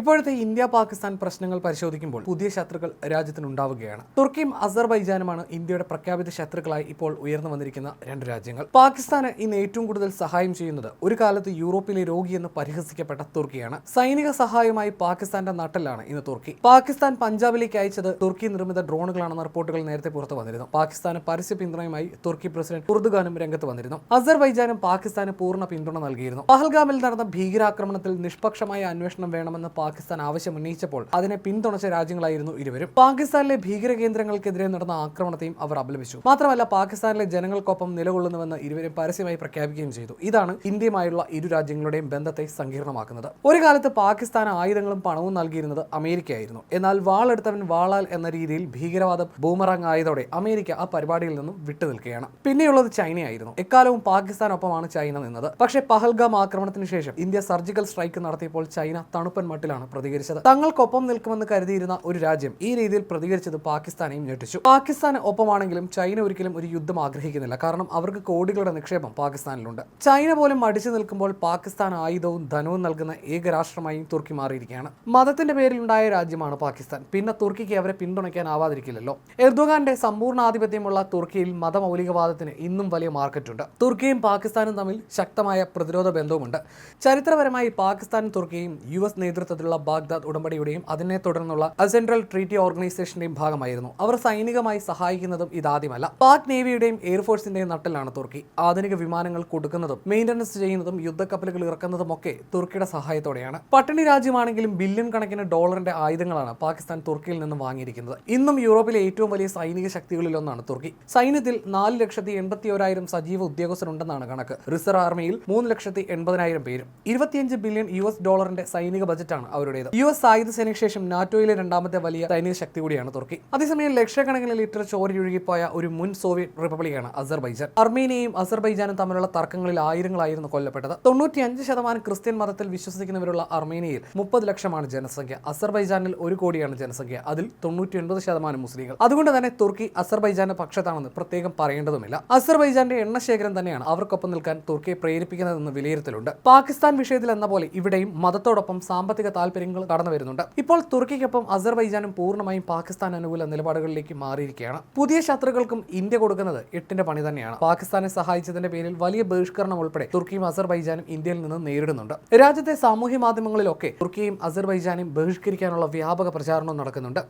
ഇപ്പോഴത്തെ ഇന്ത്യ പാകിസ്ഥാൻ പ്രശ്നങ്ങൾ പരിശോധിക്കുമ്പോൾ പുതിയ ശത്രുക്കൾ രാജ്യത്തിനുണ്ടാവുകയാണ്. തുർക്കിയും അസർബൈജാനുമാണ് ഇന്ത്യയുടെ പ്രഖ്യാപിത ശത്രുക്കളായി ഇപ്പോൾ ഉയർന്നു വന്നിരിക്കുന്ന രണ്ട് രാജ്യങ്ങൾ. പാകിസ്ഥാന് ഇന്ന് ഏറ്റവും കൂടുതൽ സഹായം ചെയ്യുന്നത് ഒരു കാലത്ത് യൂറോപ്പിലെ രോഗിയെന്ന് പരിഹസിക്കപ്പെട്ട തുർക്കിയാണ്. സൈനിക സഹായമായി പാകിസ്ഥാന്റെ നട്ടലാണ് ഇന്ന് തുർക്കി. പാകിസ്ഥാൻ പഞ്ചാബിലേക്ക് അയച്ചത് തുർക്കി നിർമ്മിത ഡ്രോണുകളാണെന്ന റിപ്പോർട്ടുകൾ നേരത്തെ പുറത്തു വന്നിരുന്നു. പാകിസ്ഥാന് പരസ്യ പിന്തുണയുമായി തുർക്കി പ്രസിഡന്റ് ഉർദുഖാനും രംഗത്ത് വന്നിരുന്നു. അസർബൈജാനും പാകിസ്ഥാന് പൂർണ പിന്തുണ നൽകിയിരുന്നു. പഹൽഗാമിൽ നടന്ന ഭീകരാക്രമണത്തിൽ നിഷ്പക്ഷമായ അന്വേഷണം വേണമെന്ന് പാകിസ്ഥാൻ ആവശ്യം ഉന്നയിച്ചപ്പോൾ അതിനെ പിന്തുണച്ച രാജ്യങ്ങളായിരുന്നു ഇരുവരും. പാകിസ്ഥാനിലെ ഭീകര കേന്ദ്രങ്ങൾക്കെതിരെ നടന്ന ആക്രമണത്തെയും അവർ അപലപിച്ചു. മാത്രമല്ല പാകിസ്ഥാനിലെ ജനങ്ങൾക്കൊപ്പം നിലകൊള്ളുന്നുവെന്ന് ഇരുവരും പരസ്യമായി പ്രഖ്യാപിക്കുകയും ചെയ്തു. ഇതാണ് ഇന്ത്യയുമായുള്ള ഇരു രാജ്യങ്ങളുടെയും ബന്ധത്തെ സങ്കീർണമാക്കുന്നത്. ഒരു കാലത്ത് പാകിസ്ഥാൻ ആയുധങ്ങളും പണവും നൽകിയിരുന്നത് അമേരിക്കയായിരുന്നു. എന്നാൽ വാളെടുത്തവൻ വാളാൽ എന്ന രീതിയിൽ ഭീകരവാദം ബൂമറാങ് ആയതോടെ അമേരിക്ക ആ പരിപാടിയിൽ നിന്നും വിട്ടുനിൽക്കുകയാണ്. പിന്നെയുള്ളത് ചൈനയായിരുന്നു. എക്കാലവും പാകിസ്ഥാനൊപ്പമാണ് ചൈന നിന്നത്. പക്ഷേ പഹൽഗാം ആക്രമണത്തിന് ശേഷം ഇന്ത്യ സർജിക്കൽ സ്ട്രൈക്ക് നടത്തിയപ്പോൾ ചൈന തണുപ്പൻ മട്ടിലാണ് പ്രതികരിച്ചത്. തങ്ങൾക്കൊപ്പം നിൽക്കുമെന്ന് കരുതിയിരുന്ന ഒരു രാജ്യം ഈ രീതിയിൽ പ്രതികരിച്ചത് പാകിസ്ഥാനെയും ഞെട്ടിച്ചു. പാകിസ്ഥാന് ഒപ്പമാണെങ്കിലും ചൈന ഒരിക്കലും ഒരു യുദ്ധം ആഗ്രഹിക്കുന്നില്ല. കാരണം അവർക്ക് കോടികളുടെ നിക്ഷേപം പാകിസ്ഥാനിലുണ്ട്. ചൈന പോലും മടിച്ചു നിൽക്കുമ്പോൾ പാകിസ്ഥാൻ ആയുധവും ധനവും നൽകുന്ന ഏക രാഷ്ട്രമായും തുർക്കി മാറിയിരിക്കുകയാണ്. മതത്തിന്റെ പേരിൽ ഉണ്ടായ രാജ്യമാണ് പാകിസ്ഥാൻ. പിന്നെ തുർക്കിക്ക് അവരെ പിന്തുണയ്ക്കാനാവാതിരിക്കില്ലല്ലോ. എർദോഗാന്റെ സമ്പൂർണാധിപത്യമുള്ള തുർക്കിയിൽ മതമൗലികവാദത്തിന് ഇന്നും വലിയ മാർക്കറ്റുണ്ട്. തുർക്കിയും പാകിസ്ഥാനും തമ്മിൽ ശക്തമായ പ്രതിരോധ ബന്ധവുമുണ്ട്. ചരിത്രപരമായി പാകിസ്ഥാനും തുർക്കിയും യു എസ് നേതൃത്വത്തിലുള്ള ബാഗ്ദാദ് ഉടമ്പടിയുടെയും അതിനെ തുടർന്നുള്ള അസെൻട്രൽ ട്രീറ്റി ഓർഗനൈസേഷന്റെയും ഭാഗമായിരുന്നു. അവർ സൈനികമായി സഹായിക്കുന്നതും ഇതാദ്യമല്ല. പാക് നേവിയുടെയും എയർഫോഴ്സിന്റെയും നട്ടിലാണ് തുർക്കി. ആധുനിക വിമാനങ്ങൾ കൊടുക്കുന്നതും മെയിന്റനൻസ് ചെയ്യുന്നതും യുദ്ധക്കപ്പലുകൾ ഇറക്കുന്നതും ഒക്കെ തുർക്കിയുടെ സഹായത്തോടെയാണ്. പട്ടിണി രാജ്യമാണെങ്കിലും ബില്യൺ കണക്കിന് ഡോളറിന്റെ ആയുധങ്ങളാണ് പാകിസ്ഥാൻ തുർക്കിയിൽ നിന്നും വാങ്ങിയിരിക്കുന്നത്. ഇന്നും യൂറോപ്പിലെ ഏറ്റവും വലിയ സൈനിക ശക്തികളിലൊന്നാണ് തുർക്കി. സൈന്യത്തിൽ നാല് ലക്ഷത്തി എൺപത്തി ഒരായിരം സജീവ ഉദ്യോഗസ്ഥരുണ്ടെന്നാണ് കണക്ക്. റിസർവ് ആർമിയിൽ മൂന്ന് ലക്ഷത്തി എൺപതിനായിരം പേരും. ഇരുപത്തിയഞ്ച് ബില്യൺ യു എസ് ഡോളറിന്റെ സൈനിക ബജറ്റാണ് അവരുടേത്. യു എസ് സായുധ സേനയ്ക്ക് ശേഷം നാറ്റോയിലെ രണ്ടാമത്തെ വലിയ സൈനിക ശക്തി കൂടിയാണ് തുർക്കി. അതേസമയം ലക്ഷക്കണക്കിന് ലിറ്റർ ചോരയൊഴുകിപ്പോയ ഒരു മുൻ സോവിയറ്റ് റിപ്പബ്ലിക്കാണ് അസർബൈജാൻ. അർമേനിയയും അസർബൈജാനും തമ്മിലുള്ള തർക്കങ്ങളിൽ ആയിരങ്ങളായിരുന്നു കൊല്ലപ്പെട്ടത്. തൊണ്ണൂറ്റിയഞ്ച് ശതമാനം ക്രിസ്ത്യൻ മതത്തിൽ വിശ്വസിക്കുന്നവരുള്ള അർമേനിയയിൽ മുപ്പത് ലക്ഷമാണ് ജനസംഖ്യ. അസർബൈജാനിൽ ഒരു കോടിയാണ് ജനസംഖ്യ. അതിൽ തൊണ്ണൂറ്റി ഒൻപത് ശതമാനം മുസ്ലിങ്ങൾ. അതുകൊണ്ട് തന്നെ തുർക്കി അസർബൈജാന്റെ പക്ഷത്താണെന്ന് പ്രത്യേകം പറയേണ്ടതുമില്ല. അസർബൈജാന്റെ എണ്ണശേഖരം തന്നെയാണ് അവർക്കൊപ്പം നിൽക്കാൻ തുർക്കിയെ പ്രേരിപ്പിക്കുന്നതെന്ന് വിലയിരുത്തലുണ്ട്. പാകിസ്ഥാൻ വിഷയത്തിൽ എന്ന പോലെ ഇവിടെയും മതത്തോടൊപ്പം സാമ്പത്തിക താല്പര്യങ്ങൾ കടന്നു വരുന്നുണ്ട്. ഇപ്പോൾ തുർക്കിക്കൊപ്പം അസർബൈജാനും പൂർണമായും പാകിസ്ഥാൻ അനുകൂല നിലപാടുകളിലേക്ക് മാറിയിരിക്കുകയാണ്. പുതിയ ശത്രുക്കൾക്കും ഇന്ത്യ കൊടുക്കുന്നത് എട്ടിന്റെ പണി തന്നെയാണ്. പാകിസ്ഥാനെ സഹായിച്ചതിന്റെ പേരിൽ വലിയ ബഹിഷ്കരണം ഉൾപ്പെടെ തുർക്കിയും അസർബൈജാനും ഇന്ത്യയിൽ നിന്ന് നേരിടുന്നുണ്ട്. രാജ്യത്തെ സാമൂഹ്യ മാധ്യമങ്ങളിലൊക്കെ തുർക്കിയും അസർബൈജാനും ബഹിഷ്കരിക്കാനുള്ള വ്യാപക പ്രചാരണം നടക്കുന്നുണ്ട്.